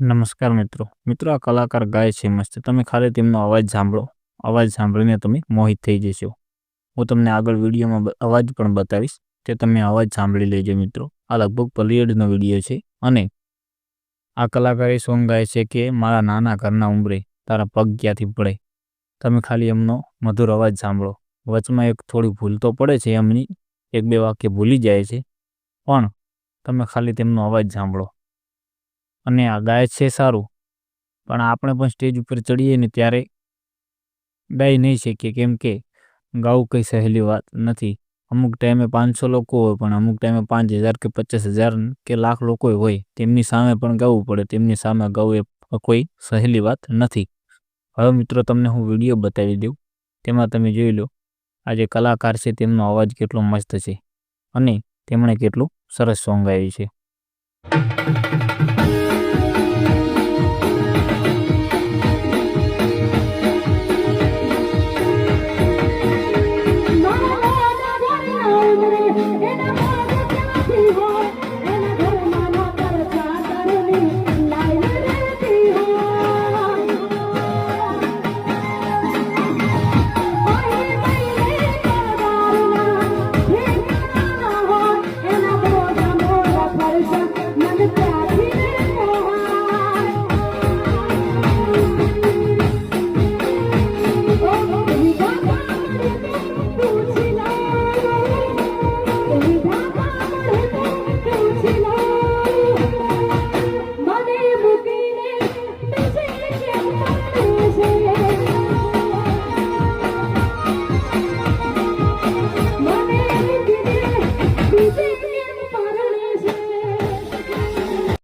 નમસ્કાર મિત્રો. મિત્રો, આ કલાકાર ગાય છે, મસ્ત. તમે ખાલી તેમનો અવાજ સાંભળો. અવાજ સાંભળીને તમે મોહિત થઈ જશો. હું તમને આગળ વિડીયોમાં અવાજ પણ બતાવીશ. તે તમે અવાજ સાંભળી લેજો મિત્રો. આ લગભગ પલિયડનો વીડિયો છે અને આ કલાકાર એ સોંગ ગાય છે કે, મારા નાના ઘરના ઉંબરે તારા પગ ક્યાંથી પડે? તમે ખાલી એમનો મધુર અવાજ સાંભળો. વચમાં એક થોડી ભૂલ તો પડે છે એમની. એક બે વાક્ય ભૂલી જાય છે. પણ તમે ખાલી તેમનો અવાજ સાંભળો. અને આ ગાય છે સારું. પણ આપણે પણ સ્ટેજ ઉપર ચડીએ ને ત્યારે ગાઈ નહીં શકીએ કેમ કે ગાવું કંઈ સહેલી વાત નથી. અમુક ટાઈમે પાંચસો લોકો હોય, પણ અમુક ટાઈમે પાંચ હજાર કે પચાસ હજાર કે લાખ લોકો હોય. તેમની સામે પણ ગાવું પડે. તેમની સામે ગાવું એ કોઈ સહેલી વાત નથી. હવે મિત્રો, તમને હું વીડિયો બતાવી દઉં. તેમાં તમે જોઈ લો, આ જે કલાકાર છે, તેમનો અવાજ કેટલો મસ્ત છે અને તેમણે કેટલું સરસ સોંગ ગાયું છે.